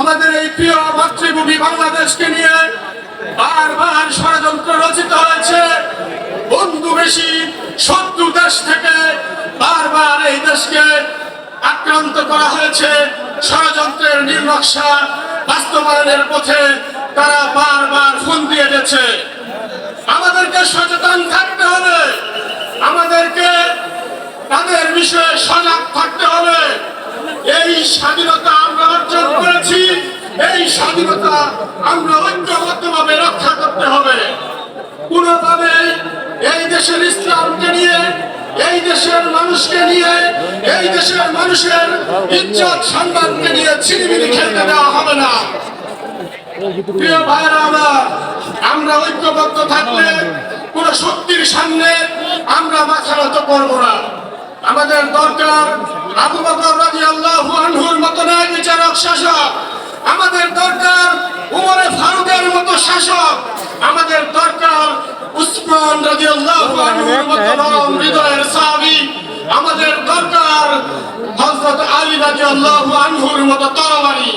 আমাদের এই প্রিয় মাতৃভূমি বাংলাদেশকে নিয়ে বারবার ষড়যন্ত্র রচিত হয়েছে। বন্ধু বেশি, শত্রু দেশ থেকে বারবার এই দেশকে আক্রান্ত করা হয়েছে। ষড়যন্ত্রের নির্নকশা বাস্তবায়নের পথে তারা বারবার ফোন দিয়ে গেছে। আমাদেরকে সচেতন থাকতে হবে। আমাদেরকে তাদের বিষয়ে সজাগ থাকতে হবে। এই স্বাধীনতা এই স্বাধীনতা আমরা ঐক্যবদ্ধভাবে রক্ষা করতে হবে। কোনোভাবে এই দেশের ইসলামকে নিয়ে, এই দেশের মানুষকে নিয়ে, এই দেশের মানুষের ইজ্জত সম্মানকে নিয়ে ছিনিমিনি খেলতে দেওয়া হবে না। প্রিয় ভাইরা আমার, আমরা ঐক্যবদ্ধ থাকলে কোন শক্তির সামনে আমরা মাথা নত করব না। আমাদের দরকার আবু বকর রাদিয়াল্লাহু আনহুর মতো ন্যায় বিচারক শাসক আমাদের দরকার উমরে ফারুকের মতো শাসক আমাদের দরকার উসমান রাদিয়াল্লাহু আনহুর মতো হৃদয়ের সাহাবী। আমাদের দরকার হযরত আলী রাদিয়াল্লাহু আনহুর মতো তরবারি।